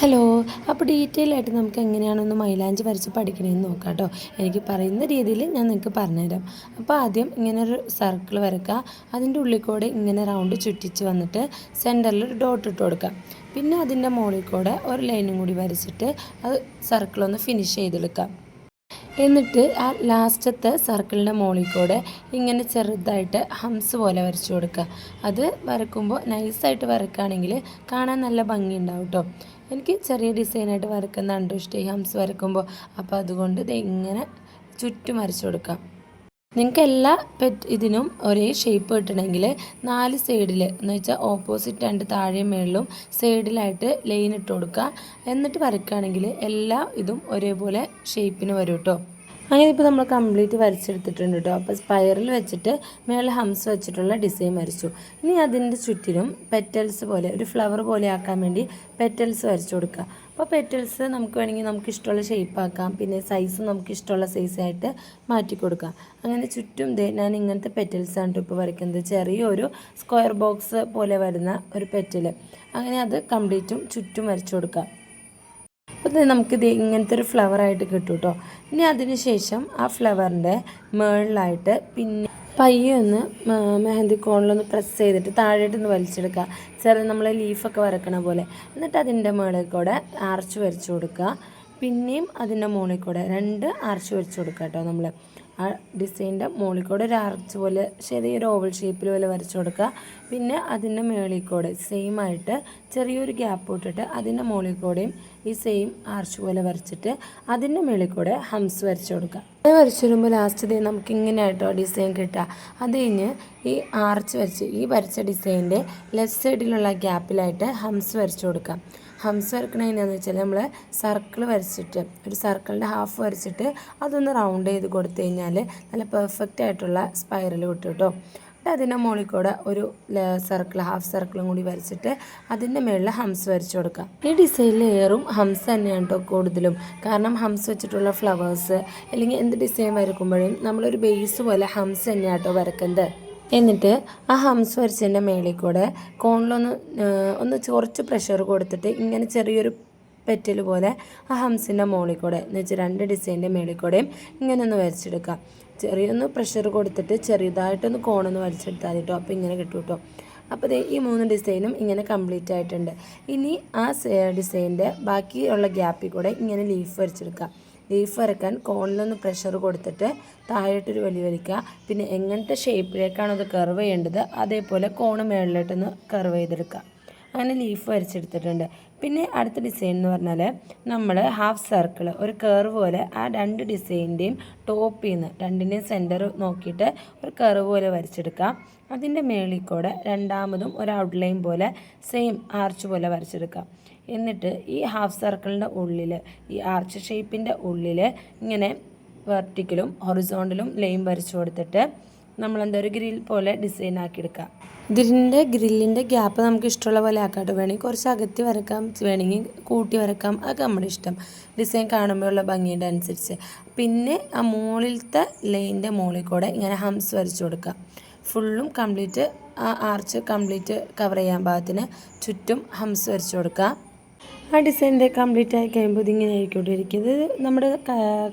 Hello അപ്പോൾ detail ആയിട്ട് നമുക്ക് എങ്ങനെയാണൊന്ന് മൈലാഞ്ചി വരച്ച് പഠിക്കണമെന്ന് നോക്കാം കേട്ടോ എനിക്ക് പറയുന്ന രീതിയിൽ ഞാൻ നിങ്ങൾക്ക് പറഞ്ഞുതരാം. അപ്പോൾ ആദ്യം ഇങ്ങനെ ഒരു സർക്കിൾ വരക്കുക അതിന്റെ ഉള്ളിൽ കൂടെ ഇങ്ങനെ റൗണ്ട് ചുറ്റിച്ച് വന്നിട്ട് സെന്ററിൽ ഒരു ഡോട്ട് ഇട്ട് കൊടുക്കുക പിന്നെ അതിന്റെ മുകളിൽ കൂടെ ഒരു ലൈനും കൂടി വരച്ചിട്ട് അത് സർക്കിളൊന്ന് ഫിനിഷ് ചെയ്തെടുക്കാം. എന്നിട്ട് ആ ലാസ്റ്റത്തെ സർക്കിളിന്റെ മുകളിൽ കൂടെ ഇങ്ങനെ ചെറുതായിട്ട് ഹംസ് പോലെ വരച്ചു കൊടുക്കുക. അത് വരക്കുമ്പോൾ നൈസായിട്ട് വരക്കുകയാണെങ്കിൽ കാണാൻ നല്ല ഭംഗിയുണ്ടാവും കേട്ടോ എനിക്ക് ചെറിയ ഡിസൈനായിട്ട് വരക്കുന്നതാണ് ഇഷ്ടം. ഈ ഹംസ് വരക്കുമ്പോൾ. അപ്പോൾ അതുകൊണ്ട് ഇത് ഇങ്ങനെ ചുറ്റും വരച്ചു കൊടുക്കാം. നിങ്ങൾക്ക് എല്ലാ പെറ്റ് ഇതിനും ഒരേ ഷേപ്പ് കിട്ടണമെങ്കിൽ നാല് സൈഡിൽ എന്ന് വെച്ചാൽ ഓപ്പോസിറ്റ് രണ്ട് താഴെയും മേളിലും സൈഡിലായിട്ട് ലൈൻ ഇട്ട് കൊടുക്കുക. എന്നിട്ട് വരയ്ക്കുകയാണെങ്കിൽ എല്ലാ ഇതും ഒരേപോലെ ഷേപ്പിന് വരും കേട്ടോ അങ്ങനെ ഇപ്പോൾ നമ്മൾ കംപ്ലീറ്റ് വരച്ചെടുത്തിട്ടുണ്ട് കേട്ടോ അപ്പോൾ സ്പൈറിൽ വെച്ചിട്ട് മേലെ ഹംസ് വെച്ചിട്ടുള്ള ഡിസൈൻ വരച്ചു. ഇനി അതിന്റെ ചുറ്റിലും പെറ്റൽസ് പോലെ ഒരു ഫ്ലവർ പോലെ ആക്കാൻ വേണ്ടി പെറ്റൽസ് വരച്ചു കൊടുക്കുക. അപ്പോൾ പെറ്റൽസ് നമുക്ക് വേണമെങ്കിൽ നമുക്ക് ഇഷ്ടമുള്ള ഷേപ്പ് ആക്കാം. പിന്നെ സൈസ് നമുക്ക് ഇഷ്ടമുള്ള സൈസായിട്ട് മാറ്റി കൊടുക്കാം. അങ്ങനെ ചുറ്റും ഞാൻ ഇങ്ങനത്തെ പെറ്റൽസ് ആണ് ഇപ്പോൾ വരയ്ക്കുന്നത്. ചെറിയൊരു സ്ക്വയർ ബോക്സ് പോലെ വരുന്ന ഒരു പെറ്റൽ അങ്ങനെ അത് കംപ്ലീറ്റും ചുറ്റും വരച്ചു കൊടുക്കാം. അപ്പോൾ നമുക്കിത് ഇങ്ങനത്തെ ഒരു ഫ്ലവറായിട്ട് കിട്ടും കേട്ടോ ഇനി അതിന് ശേഷം ആ ഫ്ലവറിന്റെ മേളിലായിട്ട് പിന്നെ പയ്യെ ഒന്ന് മെഹന്തി കോണിലൊന്ന് പ്രസ് ചെയ്തിട്ട് താഴോട്ടൊന്ന് വലിച്ചെടുക്കുക. ചെറിയ നമ്മൾ ലീഫൊക്കെ വരക്കണ പോലെ. എന്നിട്ട് അതിന്റെ മുകളിൽ കൂടെ ആർച്ച് വരച്ചു കൊടുക്കുക. പിന്നെയും അതിന്റെ മുകളിൽ കൂടെ രണ്ട് ആർച്ച് വരച്ചു കൊടുക്കുക കേട്ടോ നമ്മൾ ആ ഡിസൈന്റെ മുകളിൽ കൂടെ ഒരു ആർച്ച് പോലെ ചെറിയൊരു ഓവൽ ഷേപ്പിൽ പോലെ വരച്ചു കൊടുക്കുക. പിന്നെ അതിന്റെ മുകളിൽ കൂടെ സെയിം ആയിട്ട് ചെറിയൊരു ഗ്യാപ്പ് ഇട്ടിട്ട് അതിന്റെ മുകളിൽ കൂടെയും ഈ സെയിം ആർച്ച് പോലെ വരച്ചിട്ട് അതിന്റെ മുകളിൽ കൂടെ ഹംസ് വരച്ചു കൊടുക്കുക. അത് വരച്ചു വരുമ്പോൾ ലാസ്റ്റ് ഡേ നമുക്ക് ഇങ്ങനെ ആയിട്ടോ ഡിസൈൻ കിട്ടുക. അത് കഴിഞ്ഞ് ഈ ആർച്ച് വരച്ച് ഈ വരച്ച ഡിസൈന്റെ ലെഫ്റ്റ് സൈഡിലുള്ള ഗ്യാപ്പിലായിട്ട് ഹംസ് വരച്ചു കൊടുക്കാം ഹംസ് വരക്കണ എങ്ങനെയാണെന്ന് വെച്ചാൽ നമ്മൾ സർക്കിൾ വരച്ചിട്ട് ഒരു സർക്കിളിന്റെ ഹാഫ് വരച്ചിട്ട് അതൊന്ന് റൗണ്ട് ചെയ്ത് കൊടുത്തു കഴിഞ്ഞാൽ നല്ല പെർഫെക്റ്റ് ആയിട്ടുള്ള സ്പൈറൽ കിട്ടും കേട്ടോ. എന്നിട്ട് അതിന്റെ മുകളിൽ കൂടെ ഒരു സർക്കിൾ ഹാഫ് സർക്കിളും കൂടി വരച്ചിട്ട് അതിന്റെ മുകളിൽ ഹംസ് വരച്ചു കൊടുക്കാം ഈ ഡിസൈനിൽ ഏറും ഹംസ് തന്നെയാണ് കേട്ടോ കൂടുതലും. കാരണം ഹംസ് വെച്ചിട്ടുള്ള ഫ്ലവേഴ്സ് അല്ലെങ്കിൽ എന്ത് ഡിസൈൻ വരക്കുമ്പോഴും നമ്മളൊരു ബേസ് പോലെ ഹംസ് തന്നെയാണ് കേട്ടോ വരക്കുന്നത് എന്നിട്ട് ആ ഹംസ് വരച്ചതിന്റെ മേളിൽ കൂടെ കോണിലൊന്ന് ഒന്ന് കുറച്ച് പ്രഷർ കൊടുത്തിട്ട് ഇങ്ങനെ ചെറിയൊരു പെറ്റൽ പോലെ ആ ഹംസിന്റെ മുകളിൽ കൂടെ എന്ന് വെച്ചാൽ രണ്ട് ഡിസൈന്റെ മേളിൽ കൂടെയും ഇങ്ങനെ ഒന്ന് വരച്ചെടുക്കാം ചെറിയൊന്ന് പ്രഷർ കൊടുത്തിട്ട് ചെറിയതായിട്ടൊന്ന് കോണൊന്ന് വരച്ചെടുത്താൽ കേട്ടോ അപ്പോൾ ഇങ്ങനെ കിട്ടും കേട്ടോ അപ്പോൾ ഈ മൂന്ന് ഡിസൈനും ഇങ്ങനെ കംപ്ലീറ്റ് ആയിട്ടുണ്ട്. ഇനി ആ ഡിസൈന്റെ ബാക്കിയുള്ള ഗ്യാപ്പിൽ കൂടെ ഇങ്ങനെ ലീഫ് വരച്ചെടുക്കാം ലീഫ് വരക്കാൻ കോണിലൊന്ന് പ്രഷർ കൊടുത്തിട്ട് താഴോട്ടൊരു വലി വലിക്കുക. പിന്നെ എങ്ങനത്തെ ഷേപ്പിലേക്കാണ് അത് കർവ് ചെയ്യേണ്ടത്? അതേപോലെ കോണ് മേളിലോട്ടൊന്ന് കർവ് ചെയ്തെടുക്കുക. അങ്ങനെ ലീഫ് വരച്ചെടുത്തിട്ടുണ്ട്. പിന്നെ അടുത്ത ഡിസൈൻ എന്ന് പറഞ്ഞാൽ നമ്മൾ ഹാഫ് സർക്കിൾ ഒരു കർവ് പോലെ ആ രണ്ട് ഡിസൈനിന്റെയും ടോപ്പിൽ നിന്ന് രണ്ടിന്റെയും സെന്റർ നോക്കിയിട്ട് ഒരു കർവ് പോലെ വരച്ചെടുക്കാം അതിന്റെ മേളിൽ കൂടെ രണ്ടാമതും ഒരു ഔട്ട്ലൈൻ പോലെ സെയിം ആർച്ച് പോലെ വരച്ചെടുക്കാം എന്നിട്ട് ഈ ഹാഫ് സർക്കിളിന്റെ ഉള്ളിൽ ഈ ആർച്ച് ഷേപ്പിന്റെ ഉള്ളിൽ ഇങ്ങനെ വെർട്ടിക്കലും ഹൊറിസോണ്ടലും ലൈൻ വരച്ചു കൊടുത്തിട്ട് നമ്മൾ എന്താ ഒരു ഗ്രിൽ പോലെ ഡിസൈൻ ആക്കി എടുക്കുക ഇതിന്റെ ഗ്രില്ലിന്റെ ഗ്യാപ്പ് നമുക്ക് ഇഷ്ടമുള്ള പോലെ ആക്കാട്ട് വേണമെങ്കിൽ കുറച്ച് അകത്തി വരക്കാം വേണമെങ്കിൽ കൂട്ടി വരക്കാം. അതൊക്കെ നമ്മുടെ ഇഷ്ടം. ഡിസൈൻ കാണുമ്പോഴുള്ള ഭംഗിയുടെ അനുസരിച്ച്. പിന്നെ ആ മുകളിലത്തെ ലൈനിന്റെ മുകളിൽ കൂടെ ഇങ്ങനെ ഹംസ് വരച്ചു കൊടുക്കുക ഫുള്ളും കംപ്ലീറ്റ് ആ ആർച്ച് കംപ്ലീറ്റ് കവർ ചെയ്യാൻ പാകത്തിന് ചുറ്റും ഹംസ് വരച്ചു കൊടുക്കുക ആ ഡിസൈനിന്റെ കംപ്ലീറ്റ് ആയി കഴിയുമ്പോൾ ഇതിങ്ങനെ ആയിക്കൊണ്ടിരിക്കുന്നത്. നമ്മുടെ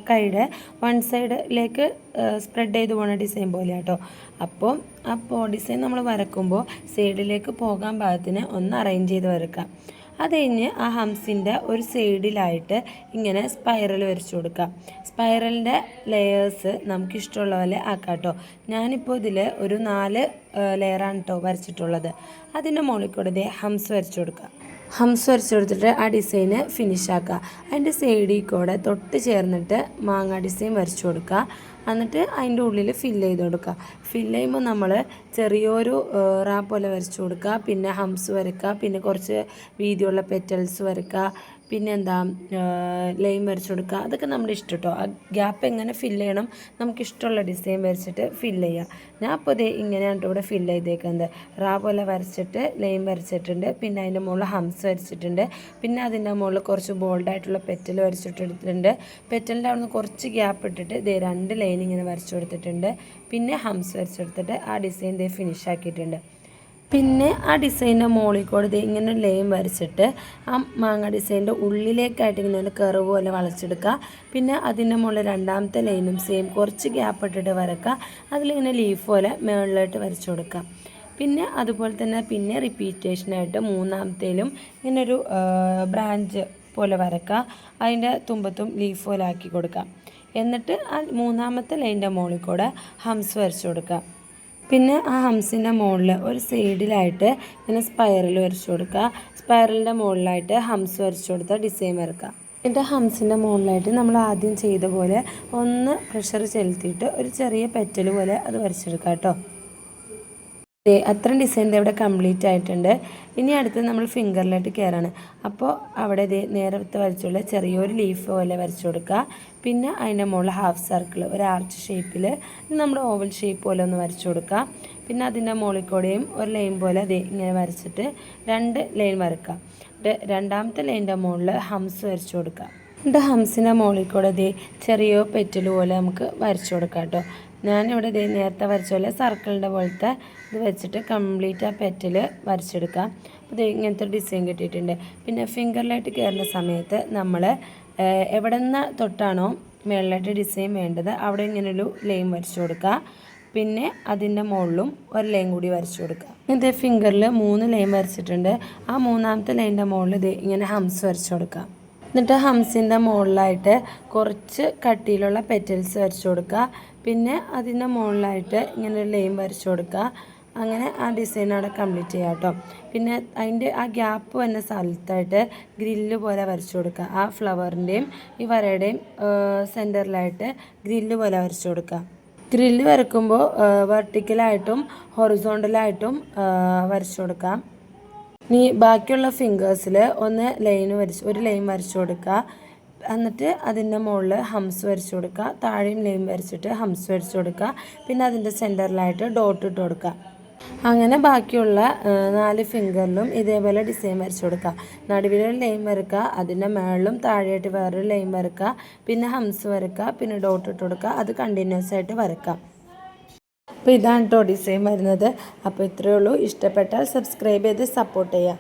കൈയുടെ വൺ സൈഡിലേക്ക് സ്പ്രെഡ് ചെയ്ത് പോണ ഡിസൈൻ പോലെ കേട്ടോ അപ്പോൾ അപ്പോൾ ഡിസൈൻ നമ്മൾ വരക്കുമ്പോൾ സൈഡിലേക്ക് പോകാൻ പാകത്തിന് ഒന്ന് അറേഞ്ച് ചെയ്ത് വരക്കാം അത് കഴിഞ്ഞ് ആ ഹംസിന്റെ ഒരു സൈഡിലായിട്ട് ഇങ്ങനെ സ്പൈറൽ വരച്ചു കൊടുക്കാം സ്പൈറലിന്റെ ലെയേഴ്സ് നമുക്ക് ഇഷ്ടമുള്ള പോലെ ആക്കാം കേട്ടോ ഞാനിപ്പോൾ ഇതിൽ ഒരു നാല് ലെയറാണ് കേട്ടോ വരച്ചിട്ടുള്ളത്. അതിന്റെ മുകളിൽ കൂടെ ഹംസ് വരച്ചു കൊടുക്കാം ഹംസ് വരച്ചു കൊടുത്തിട്ട് ആ ഡിസൈന് ഫിനിഷ് ആക്കുക. അതിന്റെ സൈഡിൽ കൂടെ തൊട്ട് ചേർന്നിട്ട് മാങ്ങ ഡിസൈൻ വരച്ചു കൊടുക്കുക. എന്നിട്ട് അതിന്റെ ഉള്ളിൽ ഫില്ല് ചെയ്ത് കൊടുക്കുക. ഫില്ല് ചെയ്യുമ്പോൾ നമ്മൾ ചെറിയൊരു റാ പോലെ വരച്ചു കൊടുക്കുക. പിന്നെ ഹംസ് വരക്കുക. പിന്നെ കുറച്ച് വീതിയുള്ള പെറ്റൽസ് വരക്കുക. പിന്നെ എന്താ ലൈൻ വരച്ചു കൊടുക്കുക. അതൊക്കെ നമ്മുടെ ഇഷ്ടം കേട്ടോ ആ ഗ്യാപ്പ് എങ്ങനെ ഫില്ല് ചെയ്യണം? നമുക്ക് ഇഷ്ടമുള്ള ഡിസൈൻ വരച്ചിട്ട് ഫില്ല് ചെയ്യാം. ഞാൻ അപ്പോൾ ഇതേ ഇങ്ങനെയാണ് ഇവിടെ ഫില്ല് ചെയ്തേക്കുന്നത്. റാ പോലെ വരച്ചിട്ട് ലൈൻ വരച്ചിട്ടുണ്ട്. പിന്നെ അതിന്റെ മുകളിൽ ഹംസ് വരച്ചിട്ടുണ്ട്. പിന്നെ അതിന്റെ മുകളിൽ കുറച്ച് ബോൾഡായിട്ടുള്ള പെറ്റൽ വരച്ചിട്ടെടുത്തിട്ടുണ്ട് പെറ്റലിന്റെ അവിടെ നിന്ന് കുറച്ച് ഗ്യാപ്പ് ഇട്ടിട്ട് ഇതേ രണ്ട് ലൈൻ ഇങ്ങനെ വരച്ചു കൊടുത്തിട്ടുണ്ട്. പിന്നെ ഹംസ് വരച്ചെടുത്തിട്ട് ആ ഡിസൈൻ ഇതേ ഫിനിഷ് ആക്കിയിട്ടുണ്ട്. പിന്നെ ആ ഡിസൈനിന്റെ മുകളിൽ കൂടെ ഇങ്ങനെ ലൈൻ വരച്ചിട്ട് ആ മാങ്ങ ഡിസൈനിന്റെ ഉള്ളിലേക്കായിട്ട് ഇങ്ങനെ ഒരു കർവ് പോലെ വളച്ചെടുക്കുക. പിന്നെ അതിന്റെ മുകളിൽ രണ്ടാമത്തെ ലൈനും സെയിം കുറച്ച് ഗ്യാപ്പ് ഇട്ടിട്ട് വരക്കുക. അതിലിങ്ങനെ ലീഫ് പോലെ മുകളിലോട്ട് വരച്ചു കൊടുക്കുക. പിന്നെ അതുപോലെ തന്നെ പിന്നെ റിപ്പീറ്റേഷനായിട്ട് മൂന്നാമത്തേലും ഇങ്ങനൊരു ബ്രാഞ്ച് പോലെ വരക്കുക. അതിന്റെ തുമ്പത്തും ലീഫ് പോലെ ആക്കി കൊടുക്കുക. എന്നിട്ട് ആ മൂന്നാമത്തെ ലൈന്റെ മുകളിൽ കൂടെ ഹംസ് വരച്ചു കൊടുക്കുക. പിന്നെ ആ ഹംസിന്റെ മുകളിൽ ഒരു സൈഡിലായിട്ട് ഇങ്ങനെ സ്പൈറൽ വരച്ചു കൊടുക്കുക. സ്പൈറലിന്റെ മുകളിലായിട്ട് ഹംസ് വരച്ചു കൊടുത്ത ഡിസൈൻ വരക്കുക. എന്നിട്ട് ഹംസിന്റെ മുകളിലായിട്ട് നമ്മൾ ആദ്യം ചെയ്ത പോലെ ഒന്ന് പ്രഷർ ചെലുത്തിയിട്ട് ഒരു ചെറിയ പെറ്റൽ പോലെ അത് വരച്ചെടുക്കാം കേട്ടോ. അത്രയും ഡിസൈൻ ഇവിടെ കംപ്ലീറ്റ് ആയിട്ടുണ്ട്. ഇനി അടുത്ത് നമ്മൾ ഫിംഗറിലോട്ട് കയറാണ് അപ്പോൾ അവിടെ നേരെ നേരത്തെ വരച്ചുള്ള ചെറിയൊരു ലീഫ് പോലെ വരച്ചു കൊടുക്കുക. പിന്നെ അതിന്റെ മുകളിൽ ഹാഫ് സർക്കിൾ ഒരു ആർച്ച് ഷേപ്പിൽ നമ്മൾ ഓവൽ ഷേപ്പ് പോലെ ഒന്ന് വരച്ചു കൊടുക്കുക. പിന്നെ അതിന്റെ മുകളിൽ കൂടെയും ഒരു ലൈൻ പോലെ ദേ ഇങ്ങനെ വരച്ചിട്ട് രണ്ട് ലൈൻ വരക്കുക. രണ്ടാമത്തെ ലൈനിന്റെ മുകളിൽ ഹംസ് വരച്ചു കൊടുക്കുക. എന്നിട്ട് ഹംസിന്റെ മുകളിൽ കൂടെ ദേ ചെറിയ പെറ്റൽ പോലെ നമുക്ക് വരച്ചു കൊടുക്കാം കേട്ടോ. ഞാനിവിടെ ദേ നേരത്തെ വരച്ച പോലെ സർക്കിളിന്റെ പോലത്തെ ഇത് വെച്ചിട്ട് കംപ്ലീറ്റ് ആ പെറ്റൽ വരച്ചെടുക്കാം. അപ്പോൾ ഇങ്ങനത്തെ ഡിസൈൻ കിട്ടിയിട്ടുണ്ട്. പിന്നെ ഫിംഗറിലായിട്ട് കയറുന്ന സമയത്ത് നമ്മൾ എവിടെ നിന്ന് തൊട്ടാണോ മേളിലായിട്ട് ഡിസൈൻ വേണ്ടത് അവിടെ ഇങ്ങനൊരു ലൈൻ വരച്ചു കൊടുക്കുക. പിന്നെ അതിന്റെ മുകളിലും ഒരു ലൈൻ കൂടി വരച്ചു കൊടുക്കുക. ഇതേ ഫിംഗറിൽ മൂന്ന് ലൈൻ വരച്ചിട്ടുണ്ട്. ആ മൂന്നാമത്തെ ലൈനിന്റെ മുകളിൽ ഇത് ഇങ്ങനെ ഹംസ് വരച്ചു കൊടുക്കുക. എന്നിട്ട് ഹംസിന്റെ മുകളിലായിട്ട് കുറച്ച് കട്ടിയിലുള്ള പെറ്റൽസ് വരച്ചു കൊടുക്കുക. പിന്നെ അതിന്റെ മുകളിലായിട്ട് ഇങ്ങനെ ഒരു ലൈൻ വരച്ചു കൊടുക്കുക. അങ്ങനെ ആ ഡിസൈൻ അവിടെ കംപ്ലീറ്റ് ചെയ്യാം കേട്ടോ. പിന്നെ അതിന്റെ ആ ഗ്യാപ്പ് വന്ന സ്ഥലത്തായിട്ട് ഗ്രില്ല് പോലെ വരച്ചു കൊടുക്കുക. ആ ഫ്ലവറിന്റെയും ഈ വരയുടെയും സെന്ററിലായിട്ട് ഗ്രില്ല് പോലെ വരച്ചു കൊടുക്കുക. ഗ്രില്ല് വരക്കുമ്പോൾ വെർട്ടിക്കലായിട്ടും ഹൊറിസോണ്ടലായിട്ടും വരച്ചു കൊടുക്കാം. ഇനി ബാക്കിയുള്ള ഫിംഗേഴ്സിൽ ഒന്ന് ലൈൻ വരച്ച് ഒരു ലൈൻ വരച്ചു കൊടുക്കുക എന്നിട്ട് അതിന്റെ മുകളിൽ ഹംസ് വരച്ചു കൊടുക്കുക താഴെയും ലൈൻ വരച്ചിട്ട് ഹംസ് വരച്ചു കൊടുക്കുക പിന്നെ അതിന്റെ സെന്ററിലായിട്ട് ഡോട്ട് ഇട്ട് കൊടുക്കുക അങ്ങനെ ബാക്കിയുള്ള നാല് ഫിംഗറിലും ഇതേപോലെ ഡിസൈൻ വരച്ചു കൊടുക്കുക നടുവിലൊരു ലൈൻ വരക്കുക അതിന്റെ മേളിലും താഴെയായിട്ട് വേറൊരു ലൈൻ വരക്കുക പിന്നെ ഹംസ് വരക്കുക പിന്നെ ഡോട്ട് ഇട്ട് കൊടുക്കുക അത് കണ്ടിന്യൂസ് ആയിട്ട് വരക്കാം. അപ്പോൾ ഇതാണ് കേട്ടോ ഡിസൈൻ വരുന്നത്. അപ്പോൾ ഇത്രയേ ഉള്ളൂ. ഇഷ്ടപ്പെട്ടാൽ സബ്സ്ക്രൈബ് ചെയ്ത് സപ്പോർട്ട് ചെയ്യുക.